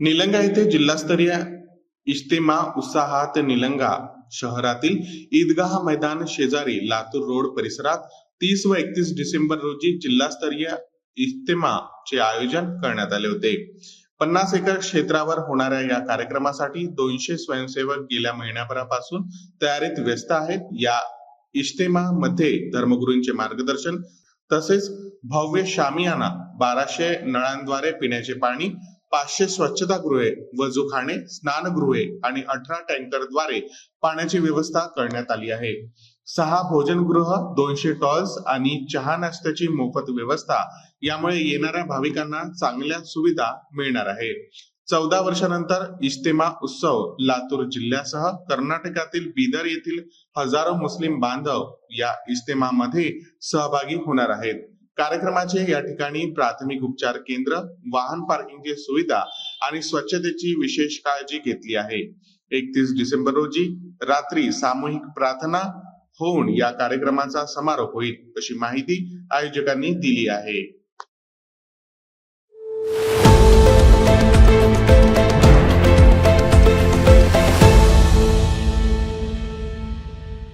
निलंगा येथे जिल्हास्तरीय इज्तेमा उत्साहात निलंगा शहरातील ईदगाह मैदान शेजारी लातूर रोड परिसरात तीस व एकतीस डिसेंबर रोजी जिल्हास्तरीय इज्तेमाचे आयोजन करण्यात आले होते. पन्नास एकर क्षेत्रावर होणाऱ्या या कार्यक्रमासाठी दोनशे स्वयंसेवक गेल्या महिन्याभरापासून तयारीत व्यस्त आहेत. या इज्तेमामध्ये धर्मगुरूंचे मार्गदर्शन तसेच भव्य शामियाना बाराशे नळांद्वारे पिण्याचे पाणी पाचशे स्वच्छतागृहे वजूखाने स्नानगृहे आणि अठरा टँकरद्वारे पाण्याची व्यवस्था करण्यात आली आहे. सहा भोजनगृह दोनशे टॉल्स आणि चहा नाश्त्याची मोफत व्यवस्था यामुळे येणाऱ्या भाविकांना चांगल्या सुविधा मिळणार आहे. चौदा वर्षानंतर इज्तेमा उत्सव लातूर जिल्ह्यासह कर्नाटकातील बिदर येथील हजारो मुस्लिम बांधव या इज्तेमामध्ये सहभागी होणार आहेत. कार्यक्रमाचे या ठिकाणी प्राथमिक उपचार केंद्र वाहन पार्किंगची सुविधा आणि स्वच्छतेची विशेष काळजी घेतली आहे. एकतीस डिसेंबर रोजी रात्री सामूहिक प्रार्थना होऊन या कार्यक्रमाचा समारोप होईल अशी माहिती आयोजकांनी दिली आहे.